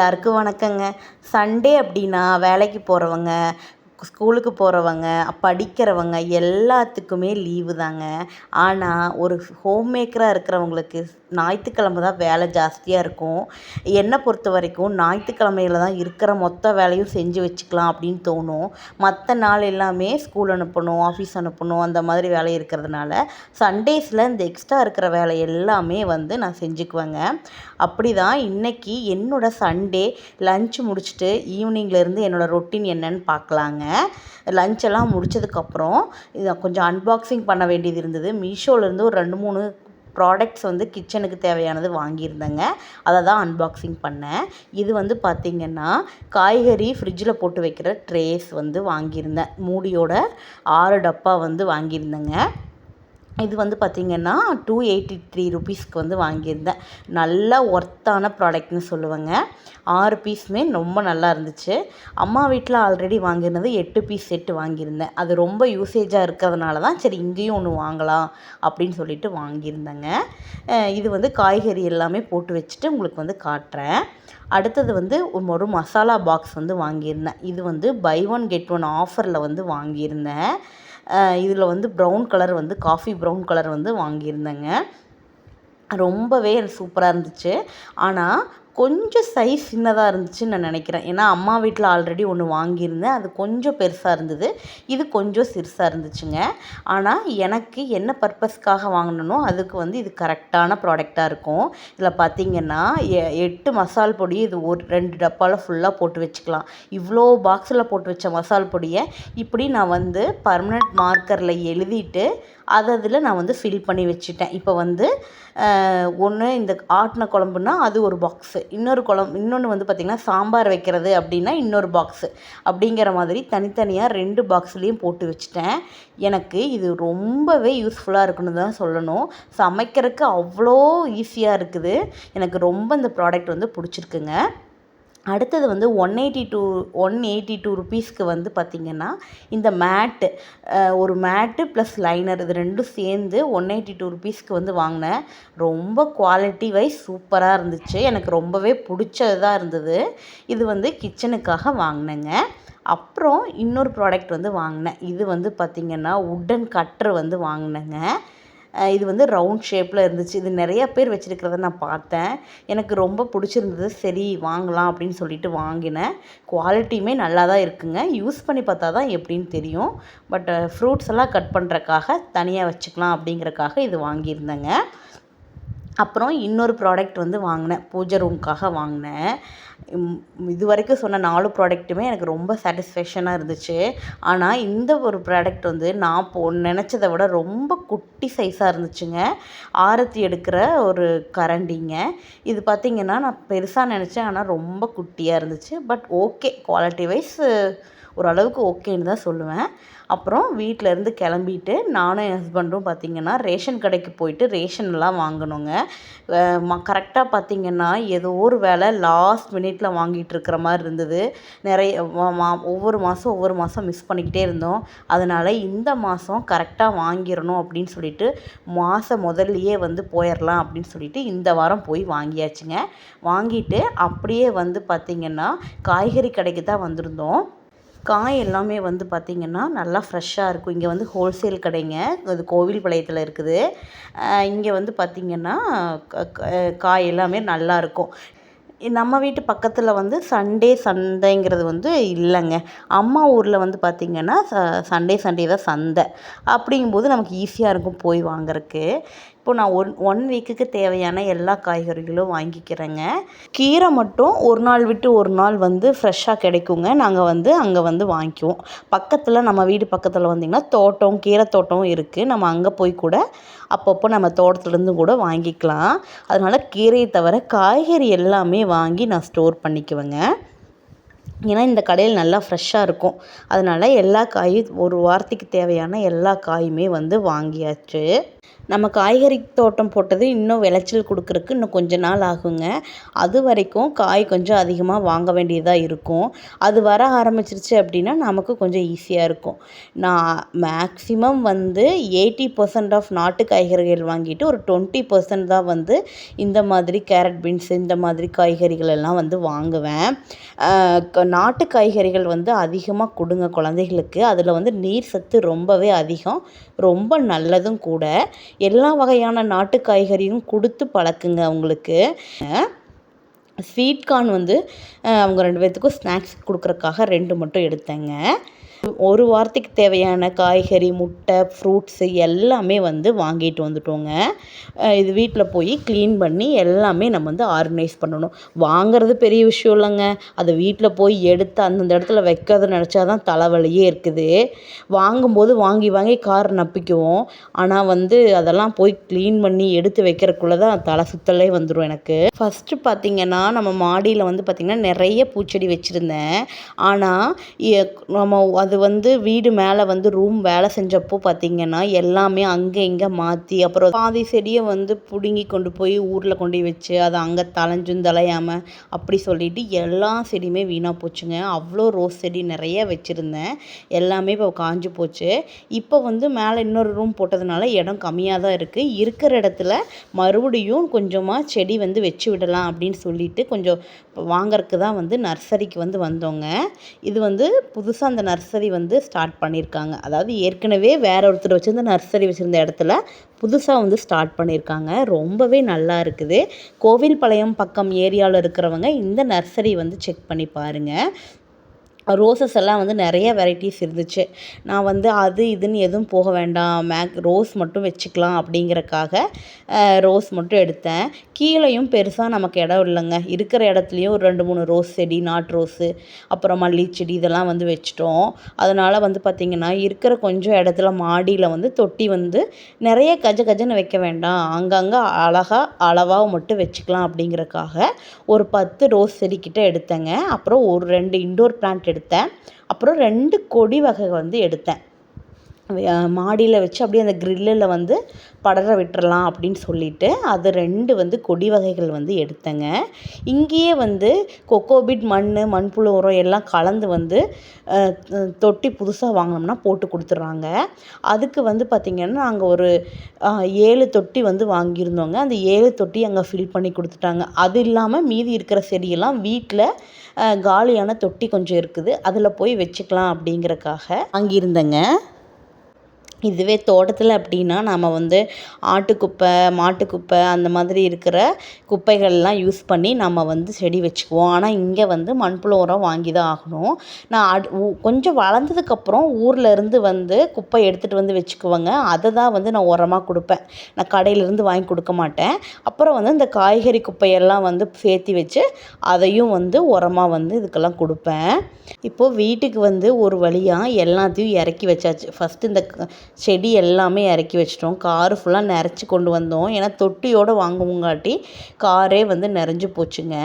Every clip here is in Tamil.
எல்லாருக்கும் வணக்கங்க. சண்டே அப்படின்னா வேலைக்கு போகிறவங்க ஸ்கூலுக்கு போகிறவங்க படிக்கிறவங்க எல்லாத்துக்குமே லீவு தாங்க. ஆனால் ஒரு ஹோம் மேக்கராக இருக்கிறவங்களுக்கு ஞாயிற்றுக்கிழம தான் வேலை ஜாஸ்தியாக இருக்கும். என்னை பொறுத்த வரைக்கும் ஞாயிற்றுக்கிழமையில தான் இருக்கிற மொத்த வேலையும் செஞ்சு வச்சுக்கலாம் அப்படின்னு தோணும். மற்ற நாள் எல்லாமே ஸ்கூல் அனுப்பணும் ஆஃபீஸ் அனுப்பணும் அந்த மாதிரி வேலை இருக்கிறதுனால சண்டேஸில் இந்த எக்ஸ்ட்ரா இருக்கிற வேலை எல்லாமே வந்து நான் செஞ்சுக்குவேங்க. அப்படி தான் இன்றைக்கி என்னோடய சண்டே லன்ச் முடிச்சுட்டு ஈவினிங்லேருந்து என்னோடய ரொட்டீன் என்னன்னு பார்க்கலாங்க. லஞ்செல்லாம் முடித்ததுக்கப்புறம் இதை கொஞ்சம் அன்பாக்சிங் பண்ண வேண்டியது இருந்தது. மீஷோலேருந்து ஒரு ரெண்டு மூணு ப்ராடக்ட்ஸ் வந்து கிச்சனுக்கு தேவையானது வாங்கியிருந்தேங்க. அதை தான் அன்பாக்சிங் பண்ணேன். இது வந்து பார்த்திங்கன்னா காய்கறி ஃப்ரிட்ஜில் போட்டு வைக்கிற ட்ரேஸ் வந்து வாங்கியிருந்தேன். மூடியோட ஆறு டப்பா வந்து வாங்கியிருந்தேங்க. இது வந்து பார்த்திங்கன்னா டூ எயிட்டி த்ரீ ருபீஸ்க்கு வந்து வாங்கியிருந்தேன். நல்ல ஒர்த்தான ப்ராடக்ட்னு சொல்லுவேங்க. ஆறு பீஸுமே ரொம்ப நல்லா இருந்துச்சு. அம்மா வீட்டில் ஆல்ரெடி வாங்கியிருந்தது எட்டு பீஸ் செட்டு வாங்கியிருந்தேன். அது ரொம்ப யூசேஜாக இருக்கிறதுனால தான் சரி இங்கேயும் ஒன்று வாங்கலாம் அப்படின்னு சொல்லிட்டு வாங்கியிருந்தேங்க. இது வந்து காய்கறி எல்லாமே போட்டு வச்சுட்டு உங்களுக்கு வந்து காட்டுறேன். அடுத்தது வந்து ஒரு மசாலா பாக்ஸ் வந்து வாங்கியிருந்தேன். இது வந்து பை ஒன் கெட் ஒன் ஆஃபரில் வந்து வாங்கியிருந்தேன். இதில் வந்து ப்ரௌன் கலர் வந்து காஃபி ப்ரௌன் கலர் வந்து வாங்கியிருந்தேங்க. ரொம்பவே சூப்பராக இருந்துச்சு. ஆனால் கொஞ்சம் சைஸ் சின்னதாக இருந்துச்சுன்னு நான் நினைக்கிறேன். ஏன்னா அம்மா வீட்டில் ஆல்ரெடி ஒன்று வாங்கியிருந்தேன். அது கொஞ்சம் பெருசாக இருந்தது. இது கொஞ்சம் சிறுசாக இருந்துச்சுங்க. ஆனால் எனக்கு என்ன பர்பஸ்க்காக வாங்கினனோ அதுக்கு வந்து இது கரெக்டான ப்ராடக்டாக இருக்கும். இதில் பார்த்திங்கன்னா எ எட்டு மசால் பொடி இது ஒரு ரெண்டு டப்பாவில் ஃபுல்லாக போட்டு வச்சுக்கலாம். இவ்வளோ பாக்ஸில் போட்டு வச்ச மசால் பொடியை இப்படி நான் வந்து பர்மனெண்ட் மார்க்கரில் எழுதிட்டு அதை அதில் நான் வந்து ஃபில் பண்ணி வச்சுட்டேன். இப்போ வந்து ஒன்று இந்த ஆட்டின குழம்புனா அது ஒரு பாக்ஸு இன்னொரு குழம்பு இன்னொன்று வந்து பார்த்திங்கன்னா சாம்பார் வைக்கிறது அப்படின்னா இன்னொரு பாக்ஸு அப்படிங்கிற மாதிரி தனித்தனியாக ரெண்டு பாக்ஸ்லேயும் போட்டு வச்சுட்டேன். எனக்கு இது ரொம்பவே யூஸ்ஃபுல்லாக இருக்குன்னு தான் சொல்லணும். சமைக்கிறதுக்கு அவ்வளோ ஈஸியாக இருக்குது. எனக்கு ரொம்ப இந்த ப்ராடக்ட் வந்து பிடிச்சிருக்குங்க. அடுத்தது வந்து one eighty two one eighty two ருபீஸ்க்கு வந்து பார்த்திங்கன்னா இந்த மேட்டு ஒரு மேட்டு ப்ளஸ் லைனர் இது ரெண்டும் சேர்ந்து ஒன் எயிட்டி டூ ருபீஸ்க்கு வந்து வாங்கினேன். ரொம்ப குவாலிட்டி வைஸ் சூப்பராக இருந்துச்சு. எனக்கு ரொம்பவே பிடிச்சதாக இருந்தது. இது வந்து கிச்சனுக்காக வாங்கினேங்க. அப்புறம் இன்னொரு ப்ராடக்ட் வந்து வாங்கினேன். இது வந்து பார்த்திங்கன்னா உட்டன் கட்ரு வந்து வாங்கினேங்க. இது வந்து ரவுண்ட் ஷேப்பில் இருந்துச்சு. இது நிறையா பேர் வச்சுருக்கிறத நான் பார்த்தேன். எனக்கு ரொம்ப பிடிச்சிருந்தது. சரி வாங்கலாம் அப்படின்னு சொல்லிட்டு வாங்கினேன். குவாலிட்டியுமே நல்லா தான் இருக்குங்க. யூஸ் பண்ணி பார்த்தா தான் எப்படின்னு தெரியும். பட் ஃப்ரூட்ஸ் எல்லாம் கட் பண்ணுறக்காக தனியாக வச்சுக்கலாம் அப்படிங்கிறக்காக இது வாங்கியிருந்தேங்க. அப்புறம் இன்னொரு ப்ராடக்ட் வந்து வாங்கினேன். பூஜை ரூமுக்காக வாங்கினேன். இது வரைக்கும் சொன்ன நாலு ப்ராடக்ட்டுமே எனக்கு ரொம்ப சாட்டிஸ்ஃபேக்ஷனாக இருந்துச்சு. ஆனால் இந்த ஒரு ப்ராடக்ட் வந்து நான் போ நினச்சத விட ரொம்ப குட்டி சைஸாக இருந்துச்சுங்க. ஆரத்தி எடுக்கிற ஒரு கரண்டிங்க. இது பார்த்திங்கன்னா நான் பெருசாக நினச்சேன். ஆனால் ரொம்ப குட்டியாக இருந்துச்சு. பட் ஓகே குவாலிட்டி வைஸ் ஓரளவுக்கு ஓகேன்னு தான் சொல்லுவேன். அப்புறம் வீட்டிலேருந்து கிளம்பிட்டு நானும் என் ஹஸ்பண்டும் பார்த்திங்கன்னா ரேஷன் கடைக்கு போயிட்டு ரேஷன்லாம் வாங்கணுங்க. ம கரெக்டாக பார்த்திங்கன்னா ஏதோ ஒரு வேலை லாஸ்ட் மினிட்ல வாங்கிட்டு இருக்கிற மாதிரி இருந்தது. நிறைய ஒவ்வொரு மாதம் ஒவ்வொரு மாதம் மிஸ் பண்ணிக்கிட்டே இருந்தோம். அதனால் இந்த மாதம் கரெக்டாக வாங்கிடணும் அப்படின்னு சொல்லிட்டு மாதம் முதல்லையே வந்து போயிடலாம் அப்படின்னு சொல்லிட்டு இந்த வாரம் போய் வாங்கியாச்சுங்க. வாங்கிட்டு அப்படியே வந்து பார்த்திங்கன்னா காய்கறி கடைக்கு தான் வந்திருந்தோம். காய் எல்லாமே வந்து பார்த்திங்கன்னா நல்லா ஃப்ரெஷ்ஷாக இருக்கும். இங்கே வந்து ஹோல்சேல் கடைங்க. அது கோவில் பாளையத்தில் இருக்குது இங்கே வந்து பார்த்திங்கன்னா காய் எல்லாமே நல்லாயிருக்கும் நம்ம வீட்டு பக்கத்தில் வந்து சண்டே சந்தைங்கிறது வந்து இல்லைங்க. அம்மா ஊரில் வந்து பார்த்திங்கன்னா ச சண்டே சண்டே தான் சந்தை. அப்படிங்கும்போது நமக்கு ஈஸியாக இருக்கும் போய் வாங்குறதுக்கு இப்போ நான் ஒன் ஒன் வீக்குக்கு தேவையான எல்லா காய்கறிகளும் வாங்கிக்கிறேங்க. கீரை மட்டும் ஒரு நாள் விட்டு ஒரு நாள் வந்து ஃப்ரெஷ்ஷாக கிடைக்குங்க. நாங்கள் வந்து அங்கே வந்து வாங்கிக்குவோம். பக்கத்தில் நம்ம வீடு பக்கத்தில் வந்திங்கன்னா தோட்டம் கீரை தோட்டம் இருக்குது நம்ம அங்கே போய் கூட அப்பப்போ நம்ம தோட்டத்துலேருந்து கூட வாங்கிக்கலாம். அதனால் கீரையை தவிர காய்கறி எல்லாமே வாங்கி நான் ஸ்டோர் பண்ணிக்குவேங்க. ஏன்னா இந்த கடையில் நல்லா ஃப்ரெஷ்ஷாக இருக்கும். அதனால் எல்லா காயும் ஒரு வாரத்துக்கு தேவையான எல்லா காயுமே வந்து வாங்கியாச்சு. நம்ம காய்கறி தோட்டம் போட்டது இன்னும் விளைச்சல் கொடுக்குறக்கு இன்னும் கொஞ்ச நாள் ஆகுங்க. அது வரைக்கும் காய் கொஞ்சம் அதிகமாக வாங்க வேண்டியதாக இருக்கும். அது வர ஆரம்பிச்சிருச்சு அப்படின்னா நமக்கு கொஞ்சம் ஈஸியாக இருக்கும். நான் மேக்ஸிமம் வந்து எயிட்டி பர்சன்ட் ஆஃப் நாட்டு காய்கறிகள் வாங்கிட்டு ஒரு டுவெண்ட்டி பர்சன்ட் தான் வந்து இந்த மாதிரி கேரட் பீன்ஸ் இந்த மாதிரி காய்கறிகள் எல்லாம் வந்து வாங்குவேன். நாட்டு காய்கறிகள் வந்து அதிகமாக கொடுங்க குழந்தைகளுக்கு. அதில் வந்து நீர் சத்து ரொம்பவே அதிகம். ரொம்ப நல்லதும் கூட. எல்லா வகையான நாட்டு காய்கறியும் கொடுத்து பழக்குங்க அவங்களுக்கு. ஸ்வீட் கார்ன் வந்து அவங்க ரெண்டு பேர்த்துக்கும் ஸ்நாக்ஸ் கொடுக்குறக்காக ரெண்டு மட்டும் எடுத்தேங்க. ஒரு வாரத்துக்கு தேவையான காய்கறி முட்டை ஃப்ரூட்ஸு எல்லாமே வந்து வாங்கிட்டு வந்துட்டோங்க. இது வீட்டில் போய் க்ளீன் பண்ணி எல்லாமே நம்ம வந்து ஆர்கனைஸ் பண்ணணும். வாங்கிறது பெரிய விஷயம் இல்லைங்க. அதை வீட்டில் போய் எடுத்து அந்தந்த இடத்துல வைக்கிறது நினச்சா தான் தலைவலியே இருக்குது. வாங்கும்போது வாங்கி வாங்கி கார் நப்பிக்குவோம். ஆனால் வந்து அதெல்லாம் போய் க்ளீன் பண்ணி எடுத்து வைக்கிறக்குள்ளே தான் தலை சுத்தலே வந்துடும் எனக்கு. ஃபஸ்ட்டு பார்த்திங்கன்னா நம்ம மாடியில் வந்து பார்த்திங்கன்னா நிறைய பூச்செடி வச்சுருந்தேன். ஆனால் நம்ம அது வந்து வீடு மேலே வந்து ரூம் வேலை செஞ்சப்போ பார்த்திங்கன்னா எல்லாமே அங்கே இங்கே மாற்றி அப்புறம் பாதி செடியை வந்து பிடுங்கி கொண்டு போய் ஊரில் கொண்டு போய் வச்சு அதை அங்கே தலைஞ்சும் தலையாமல் அப்படி சொல்லிட்டு எல்லா செடியுமே வீணாக போச்சுங்க. அவ்வளோ ரோஸ் செடி நிறைய வச்சுருந்தேன். எல்லாமே இப்போ காஞ்சு போச்சு. இப்போ வந்து மேலே இன்னொரு ரூம் போட்டதுனால இடம் கம்மியாக தான் இருக்குது இருக்கிற இடத்துல மறுபடியும் கொஞ்சமாக செடி வந்து வச்சு விடலாம் அப்படின்னு சொல்லிட்டு கொஞ்சம் வாங்கறதுக்கு தான் வந்து நர்சரிக்கு வந்து வந்தோங்க. இது வந்து புதுசாக அந்த நர்சரி நர்சரி வந்து ஸ்டார்ட் பண்ணியிருக்காங்க அதாவது ஏற்கனவே வேற ஒருத்தர் வச்சுருந்த நர்சரி வச்சுருந்த இடத்துல புதுசாக வந்து ஸ்டார்ட் பண்ணியிருக்காங்க ரொம்பவே நல்லா இருக்குது. கோவில்பாளையம் பக்கம் ஏரியாவில் இருக்கிறவங்க இந்த நர்சரி வந்து செக் பண்ணி பாருங்கள் ரோசஸ் எல்லாம் வந்து நிறைய வெரைட்டிஸ் இருந்துச்சு. நான் வந்து அது இதுன்னு எதுவும் போக வேண்டாம். மேக் ரோஸ் மட்டும் வச்சுக்கலாம் அப்படிங்கிறக்காக ரோஸ் மட்டும் எடுத்தேன். கீழேயும் பெருசாக நமக்கு இடம் இல்லைங்க. இருக்கிற இடத்துலையும் ஒரு ரெண்டு மூணு ரோஸ் செடி நாட்டு ரோஸு அப்புறம் மல்லி செடி இதெல்லாம் வந்து வச்சிட்டோம். அதனால் வந்து பார்த்திங்கன்னா இருக்கிற கொஞ்சம் இடத்துல மாடியில் வந்து தொட்டி வந்து நிறைய கஜ கஜன்னு வைக்க வேண்டாம். அங்கங்கே அழகாக அளவாக மட்டும் வச்சுக்கலாம் அப்படிங்கிறக்காக ஒரு பத்து ரோஸ் செடிக்கிட்ட எடுத்தேங்க. அப்புறம் ஒரு ரெண்டு இன்டோர் பிளான்ட் எடுத்தேன். அப்புறம் ரெண்டு கொடி வகை வந்து எடுத்தேன். மாடியில் வச்சு அப்படியே அந்த க்ரில்லில் வந்து படர விட்டுறலாம் அப்படின்னு சொல்லிட்டு அது ரெண்டு வந்து கொடி வகைகள் வந்து எடுத்தேங்க. இங்கேயே வந்து கொக்கோபிட் மண் மண்புழு உரம் எல்லாம் கலந்து வந்து தொட்டி புதுசாக வாங்கினோம்னா போட்டு கொடுத்துட்றாங்க. அதுக்கு வந்து பார்த்திங்கன்னா நாங்கள் ஒரு ஏழு தொட்டி வந்து வாங்கியிருந்தோங்க. அந்த ஏழு தொட்டி அங்கே ஃபில் பண்ணி கொடுத்துட்டாங்க. அது இல்லாமல் மீதி இருக்கிற செடியெல்லாம் வீட்டில் காலியான தொட்டி கொஞ்சம் இருக்குது. அதில் போய் வச்சுக்கலாம் அப்படிங்கிறக்காக வாங்கியிருந்தேங்க இதுவே தோட்டத்தில் அப்படின்னா நம்ம வந்து ஆட்டுக்குப்பை மாட்டுக்குப்பை அந்த மாதிரி இருக்கிற குப்பைகள்லாம் யூஸ் பண்ணி நம்ம வந்து செடி வச்சுக்குவோம். ஆனால் இங்கே வந்து மண்புழு உரம் வாங்கி தான் ஆகணும். நான் அட் கொஞ்சம் வளர்ந்ததுக்கப்புறம் ஊரில் இருந்து வந்து குப்பை எடுத்துகிட்டு வந்து வச்சுக்குவேங்க. அதை தான் வந்து நான் உரமாக கொடுப்பேன். நான் கடையிலேருந்து வாங்கி கொடுக்க மாட்டேன். அப்புறம் வந்து இந்த காய்கறி குப்பையெல்லாம் வந்து சேர்த்து வச்சு அதையும் வந்து உரமாக வந்து இதுக்கெல்லாம் கொடுப்பேன். இப்போது வீட்டுக்கு வந்து ஒரு வழியாக எல்லாத்தையும் இறக்கி வச்சாச்சு. ஃபஸ்ட்டு இந்த செடி எல்லாமே இறக்கி வச்சிட்டோம். காரு ஃபுல்லாக நிறச்சி கொண்டு வந்தோம். ஏன்னா தொட்டியோடு வாங்குவோங்காட்டி காரே வந்து நிறைஞ்சு போச்சுங்க.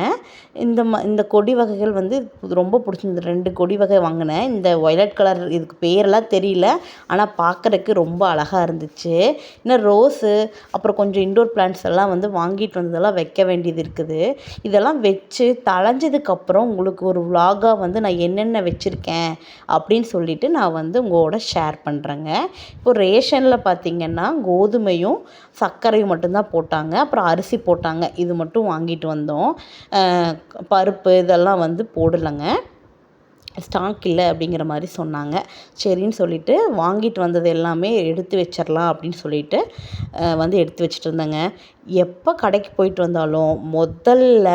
இந்த ம இந்த கொடி வகைகள் வந்து ரொம்ப பிடிச்சிருந்தது. ரெண்டு கொடி வகை வாங்கினேன். இந்த ஒயலட் கலர் இதுக்கு பேரெல்லாம் தெரியல. ஆனால் பார்க்குறக்கு ரொம்ப அழகாக இருந்துச்சு. இன்னும் ரோஸு அப்புறம் கொஞ்சம் இன்டோர் பிளான்ட்ஸ் எல்லாம் வந்து வாங்கிட்டு வந்ததெல்லாம் வைக்க வேண்டியது இருக்குது. இதெல்லாம் வச்சு தளைஞ்சதுக்கப்புறம் உங்களுக்கு ஒரு விலாகாக வந்து நான் என்னென்ன வச்சுருக்கேன் அப்படின்னு சொல்லிவிட்டு நான் வந்து உங்களோட ஷேர் பண்ணுறேங்க இப்போ ரேஷனில் பார்த்திங்கன்னா கோதுமையும் சர்க்கரையும் மட்டும்தான் போட்டாங்க. அப்புறம் அரிசி போட்டாங்க. இது மட்டும் வாங்கிட்டு வந்தோம். பருப்பு இதெல்லாம் வந்து போடலைங்க. ஸ்டாக் இல்லை அப்படிங்கிற மாதிரி சொன்னாங்க. சரின்னு சொல்லிவிட்டு வாங்கிட்டு வந்தது எல்லாமே எடுத்து வச்சிடலாம் அப்படின்னு சொல்லிட்டு வந்து எடுத்து வச்சுட்டு இருந்தேங்க. எப்போ கடைக்கு போயிட்டு வந்தாலும் முதல்ல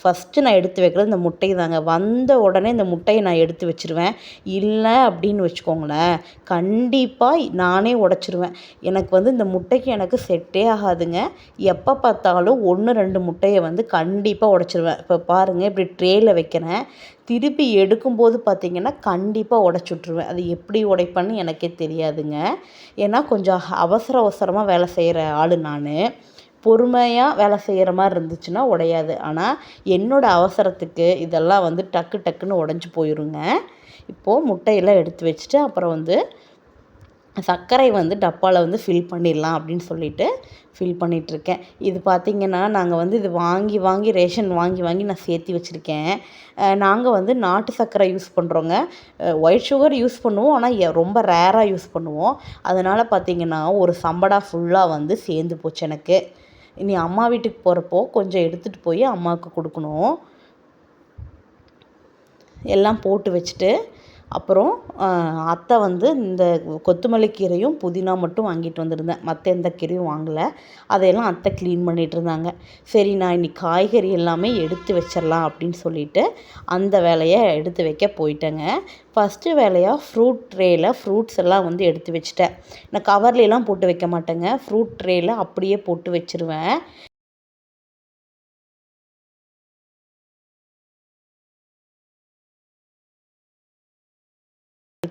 ஃபஸ்ட்டு நான் எடுத்து வைக்கிறது இந்த முட்டை தாங்க வந்த உடனே இந்த முட்டையை நான் எடுத்து வச்சுருவேன். இல்லை அப்படின்னு வச்சுக்கோங்களேன் கண்டிப்பாக நானே உடச்சிருவேன். எனக்கு வந்து இந்த முட்டைக்கு எனக்கு செட்டே ஆகாதுங்க. எப்போ பார்த்தாலும் ஒன்று ரெண்டு முட்டையை வந்து கண்டிப்பாக உடச்சிருவேன். இப்போ பாருங்கள் இப்படி ட்ரேயில் வைக்கிறேன். திருப்பி எடுக்கும்போது பார்த்திங்கன்னா கண்டிப்பாக உடச்சுட்ருவேன். அது எப்படி உடைப்பேன்னு எனக்கே தெரியாதுங்க. ஏன்னா கொஞ்சம் அவசர அவசரமாக வேலை செய்கிற ஆள் நான். பொறுமையாக வேலை செய்கிற மாதிரி இருந்துச்சுன்னா உடையாது. ஆனால் என்னோடய அவசரத்துக்கு இதெல்லாம் வந்து டக்கு டக்குன்னு உடஞ்சி போயிருங்க. இப்போது முட்டையெல்லாம் எடுத்து வச்சுட்டு அப்புறம் வந்து சர்க்கரை வந்து டப்பாவில் வந்து ஃபில் பண்ணிடலாம் அப்படின்னு சொல்லிட்டு ஃபில் பண்ணிகிட்ருக்கேன் இது பார்த்திங்கன்னா நாங்கள் வந்து இது வாங்கி வாங்கி ரேஷன் வாங்கி வாங்கி நான் சேர்த்தி வச்சுருக்கேன். நாங்கள் வந்து நாட்டு சர்க்கரை யூஸ் பண்ணுறோங்க ஒயிட் சுகர் யூஸ் பண்ணுவோம். ஆனால் ரொம்ப ரேராக யூஸ் பண்ணுவோம். அதனால் பார்த்திங்கன்னா ஒரு சம்படா ஃபுல்லாக வந்து சேர்ந்து போச்சு எனக்கு. இனி அம்மா வீட்டுக்கு போகிறப்போ கொஞ்சம் எடுத்துகிட்டு போய் அம்மாவுக்கு கொடுக்கணும். எல்லாம் போட்டு வச்சுட்டு அப்புறம் அத்தை வந்து இந்த கொத்தமல்லி கீரையும் புதினா மட்டும் வாங்கிட்டு வந்திருந்தேன். மற்ற எந்த கீரையும் வாங்கலை. அதையெல்லாம் அத்தை க்ளீன் பண்ணிகிட்டு இருந்தாங்க. சரி நான் இன்றைக்கி காய்கறி எல்லாமே எடுத்து வச்சிடலாம் அப்படின்னு சொல்லிட்டு அந்த வேலையை எடுத்து வைக்க போயிட்டேங்க. ஃபஸ்ட்டு வேலையாக ஃப்ரூட் ட்ரேயில் ஃப்ரூட்ஸ் எல்லாம் வந்து எடுத்து வச்சுட்டேன். நான் கவர்லையெல்லாம் போட்டு வைக்க மாட்டேங்க. ஃப்ரூட் ட்ரேயில் அப்படியே போட்டு வச்சுருவேன்.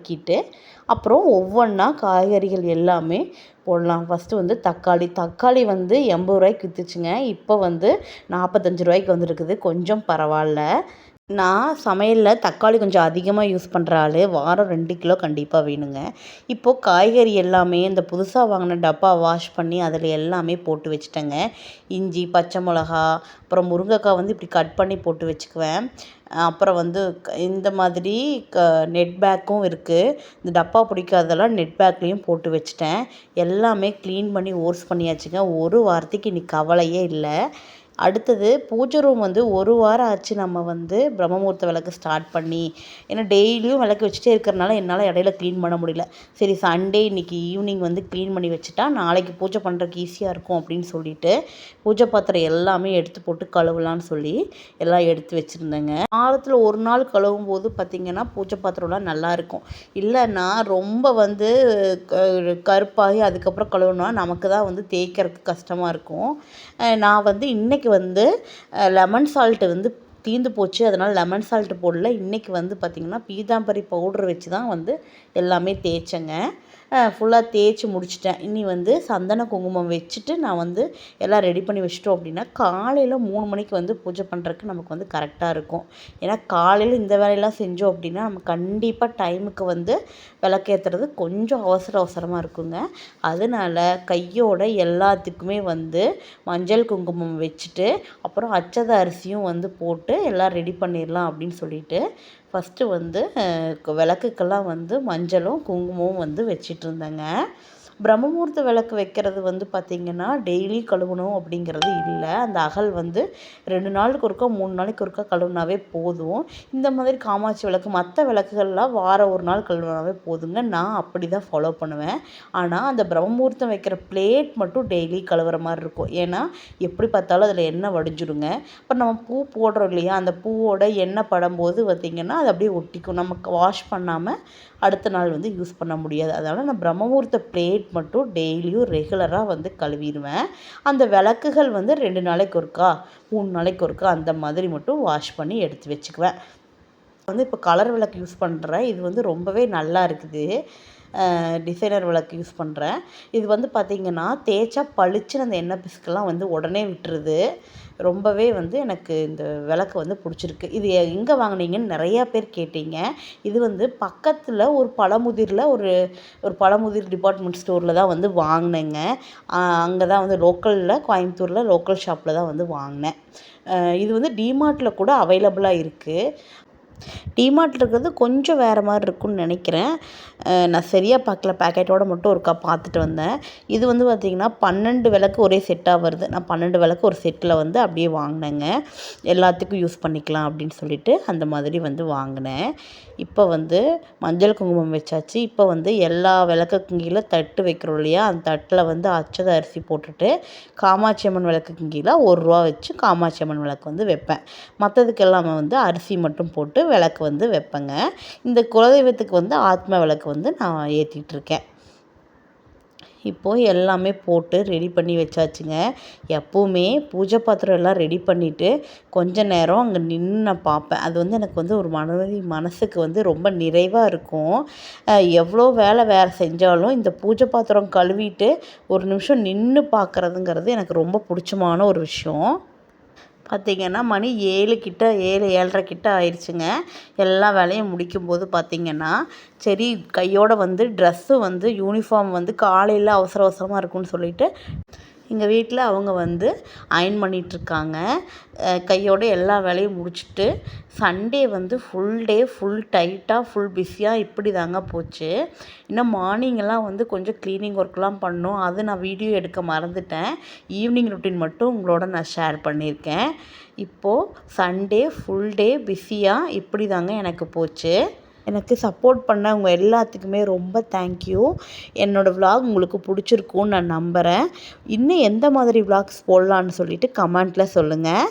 வதக்கிட்டு அப்புறம் ஒவ்வொன்றா காய்கறிகள் எல்லாமே போடலாம். ஃபஸ்ட்டு வந்து தக்காளி. தக்காளி வந்து எண்பது ரூபாய்க்கு விற்றுச்சுங்க இப்போ வந்து நாற்பத்தஞ்சு ரூபாய்க்கு வந்துருக்குது. கொஞ்சம் பரவாயில்ல. நான் சமையலில் தக்காளி கொஞ்சம் அதிகமாக யூஸ் பண்ணுற ஆள். வாரம் ரெண்டு கிலோ கண்டிப்பாக வேணுங்க. இப்போது காய்கறி எல்லாமே இந்த புதுசாக வாங்கின டப்பா வாஷ் பண்ணி அதில் எல்லாமே போட்டு வச்சுட்டேங்க. இஞ்சி பச்சை மிளகா அப்புறம் முருங்கைக்காய் வந்து இப்படி கட் பண்ணி போட்டு வச்சுக்குவேன். அப்புறம் வந்து இந்த மாதிரி க நெட் பேக்கும் இருக்குது இந்த டப்பா பிடிக்காததெல்லாம் நெட் பேக்லேயும் போட்டு வச்சுட்டேன். எல்லாமே க்ளீன் பண்ணி ஓர்ஸ் பண்ணியாச்சுங்க. ஒரு வாரத்துக்கு இன்றைக்கி கவலையே இல்லை. அடுத்தது பூஜை ரூம் வந்து ஒரு வாரம் ஆச்சு நம்ம வந்து பிரம்மமுகூர்த்த விளக்கு ஸ்டார்ட் பண்ணி. ஏன்னா டெய்லியும் விளக்கு வச்சுட்டே இருக்கிறனால என்னால் இடையில க்ளீன் பண்ண முடியல. சரி சண்டே இன்றைக்கி ஈவினிங் வந்து க்ளீன் பண்ணி வச்சுட்டா நாளைக்கு பூஜை பண்ணுறதுக்கு ஈஸியாக இருக்கும் அப்படின்னு சொல்லிட்டு பூஜை பாத்திரம் எல்லாமே எடுத்து போட்டு கழுவலான்னு சொல்லி எல்லாம் எடுத்து வச்சுருந்தேங்க. வாரத்தில் ஒரு நாள் கழுவும் போது பார்த்திங்கன்னா பூஜை பாத்திரம்லாம் நல்லாயிருக்கும் இல்லைன்னா ரொம்ப வந்து கருப்பாகி அதுக்கப்புறம் கழுவுனா நமக்கு தான் வந்து தேய்க்கிறதுக்கு கஷ்டமாக இருக்கும். நான் வந்து இன்றைக்கி இன்றைக்கி வந்து லெமன் சால்ட்டு வந்து தீர்ந்து போச்சு. அதனால் லெமன் சால்ட்டு போடல. இன்றைக்கி வந்து பார்த்திங்கன்னா பீதாம்பரி பவுட்ரு வச்சு தான் வந்து எல்லாமே தேய்ச்சேங்க. ஃபுல்லாக தேய்ச்சி முடிச்சிட்டேன். இனி வந்து சந்தன குங்குமம் வச்சுட்டு நான் வந்து எல்லாம் ரெடி பண்ணி வச்சிட்டோம் அப்படின்னா காலையில் மூணு மணிக்கு வந்து பூஜை பண்ணுறதுக்கு நமக்கு வந்து கரெக்டாக இருக்கும். ஏன்னா காலையில் இந்த வேலையெல்லாம் செஞ்சோம் அப்படின்னா நம்ம கண்டிப்பாக டைமுக்கு வந்து விளக்கேற்றுறது கொஞ்சம் அவசர அவசரமாக இருக்குங்க. அதனால் கையோட எல்லாத்துக்குமே வந்து மஞ்சள் குங்குமம் வச்சுட்டு அப்புறம் அச்சத அரிசியும் வந்து போட்டு எல்லாம் ரெடி பண்ணிடலாம் அப்படின்னு சொல்லிட்டு ஃபஸ்ட்டு வந்து விளக்குக்கெல்லாம் வந்து மஞ்சளும் குங்குமமும் வந்து வச்சிட்ருந்தேங்க. பிரம்மமுகூர்த்த விளக்கு வைக்கிறது வந்து பார்த்திங்கன்னா டெய்லி கழுவணும் அப்படிங்கிறது இல்லை. அந்த அகல் வந்து ரெண்டு நாளுக்கு ஒருக்கா மூணு நாளைக்கு ஒருக்கா கழுவுனாவே போதும். இந்த மாதிரி காமாட்சி விளக்கு மற்ற விளக்குகள்லாம் வாரம் ஒரு நாள் கழுவுனாவே போதுங்க. நான் அப்படி தான் ஃபாலோ பண்ணுவேன். ஆனால் அந்த பிரம்மமுகூர்த்தம் வைக்கிற பிளேட் மட்டும் டெய்லி கழுவுற மாதிரி இருக்கும். ஏன்னா எப்படி பார்த்தாலும் அதில் எண்ணெய் வடிஞ்சிடுங்க அப்புறம் நம்ம பூ போடுறோம் இல்லையா அந்த பூவோட எண்ணெய் படும்போது பார்த்திங்கன்னா அது அப்படியே ஒட்டிக்கும். நமக்கு வாஷ் பண்ணாமல் அடுத்த நாள் வந்து யூஸ் பண்ண முடியாது. அதனால் நான் பிரம்மமுகூர்த்த பிளேட் மட்டும் டெய்லியும் ரெகுலராக வந்து கழுவிடுவேன். அந்த விளக்குகள் வந்து ரெண்டு நாளைக்கு ஒருக்கா மூணு நாளைக்கு ஒருக்கா அந்த மாதிரி மட்டும் வாஷ் பண்ணி எடுத்து வச்சுக்குவேன். வந்து இப்போ கலர் விளக்கு யூஸ் பண்ணுறேன். இது வந்து ரொம்பவே நல்லா இருக்குது. டிசைனர் விளக்கு யூஸ் பண்ணுறேன் இது வந்து பார்த்திங்கன்னா தேய்ச்சா பளிச்சுன்னு அந்த எண்ணெய் பிசுக்கெல்லாம் வந்து உடனே விட்டுருது. ரொம்பவே வந்து எனக்கு இந்த விளக்கு வந்து பிடிச்சிருக்கு. இது எங்கே வாங்கினீங்கன்னு நிறையா பேர் கேட்டீங்க. இது வந்து பக்கத்தில் ஒரு பழமுதிரில் ஒரு ஒரு பழமுதிர் டிபார்ட்மெண்ட் ஸ்டோரில் தான் வந்து வாங்கினேங்க. அங்கே தான் வந்து லோக்கலில் கோயம்புத்தூரில் லோக்கல் ஷாப்பில் தான் வந்து வாங்கினேன். இது வந்து டிமார்ட்டில் கூட அவைலபிளாக இருக்குது டிமார்ட்டில் இருக்கிறது கொஞ்சம் வேறு மாதிரி இருக்கும்னு நினைக்கிறேன். நான் சரியாக பார்க்கல. பேக்கெட்டோடு மட்டும் ஒருக்கா பார்த்துட்டு வந்தேன். இது வந்து பார்த்திங்கன்னா பன்னெண்டு விளக்கு ஒரே செட்டாக வருது. நான் பன்னெண்டு விளக்கு ஒரு செட்டில் வந்து அப்படியே வாங்கினேங்க. எல்லாத்துக்கும் யூஸ் பண்ணிக்கலாம் அப்படின்னு சொல்லிட்டு அந்த மாதிரி வந்து வாங்கினேன். இப்போ வந்து மஞ்சள் குங்குமம் வச்சாச்சு. இப்போ வந்து எல்லா விளக்குக்கும் கீழே தட்டு வைக்கிறோம் இல்லையா? அந்த தட்டில் வந்து அச்சத அரிசி போட்டுட்டு காமாட்சி அம்மன் விளக்குக்கு கீழே ஒரு ரூபா வச்சு காமாட்சி அம்மன் விளக்கு வந்து வைப்பேன். மற்றதுக்கு எல்லாமே வந்து அரிசி மட்டும் போட்டு விளக்கு வந்து வைப்பேங்க. இந்த குலதெய்வத்துக்கு வந்து ஆத்ம விளக்கு வந்து நான் ஏற்றிட்டுருக்கேன் இப்போது எல்லாமே போட்டு ரெடி பண்ணி வச்சாச்சுங்க. எப்போவுமே பூஜை பாத்திரம் எல்லாம் ரெடி பண்ணிவிட்டு கொஞ்ச நேரம் அங்கே நின்று நான் பார்ப்பேன் அது வந்து எனக்கு வந்து ஒரு மனதி மனசுக்கு வந்து ரொம்ப நிறைவாக இருக்கும். எவ்வளோ வேலை வேறு செஞ்சாலும் இந்த பூஜை பாத்திரம் கழுவிட்டு ஒரு நிமிஷம் நின்று பார்க்குறதுங்கிறது எனக்கு ரொம்ப பிடிச்சமான ஒரு விஷயம். பார்த்திங்கன்னா மணி ஏழு கிட்ட ஏழு ஏழரை கிட்ட ஆயிடுச்சுங்க எல்லா வேலையும் முடிக்கும்போது பார்த்திங்கன்னா சரி கையோடு வந்து ட்ரெஸ்ஸு வந்து யூனிஃபார்ம் வந்து காலையில் அவசர அவசரமாக இருக்கும்னு சொல்லிட்டு எங்கள் வீட்டில் அவங்க வந்து அயர்ன் பண்ணிகிட்ருக்காங்க. கையோட எல்லா வேலையும் முடிச்சுட்டு சண்டே வந்து ஃபுல் டே ஃபுல் டைட்டாக ஃபுல் பிஸியாக இப்படி தாங்க போச்சு. இன்னும் மார்னிங்கெல்லாம் வந்து கொஞ்சம் க்ளீனிங் ஒர்க்லாம் பண்ணோம். அது நான் வீடியோ எடுக்க மறந்துட்டேன். ஈவினிங் ரொட்டீன் மட்டும் உங்களோட நான் ஷேர் பண்ணியிருக்கேன். இப்போது சண்டே ஃபுல் டே பிஸியாக இப்படி தாங்க எனக்கு போச்சு. எனக்கு சப்போர்ட் பண்ணவங்க எல்லாத்துக்குமே ரொம்ப தேங்க்யூ என்னோடய விலாக் உங்களுக்கு பிடிச்சிருக்குன்னு நான் நம்புகிறேன் இன்னும் எந்த மாதிரி விலாக்ஸ் போடலான்னு சொல்லிவிட்டு கமெண்ட்டில் சொல்லுங்கள்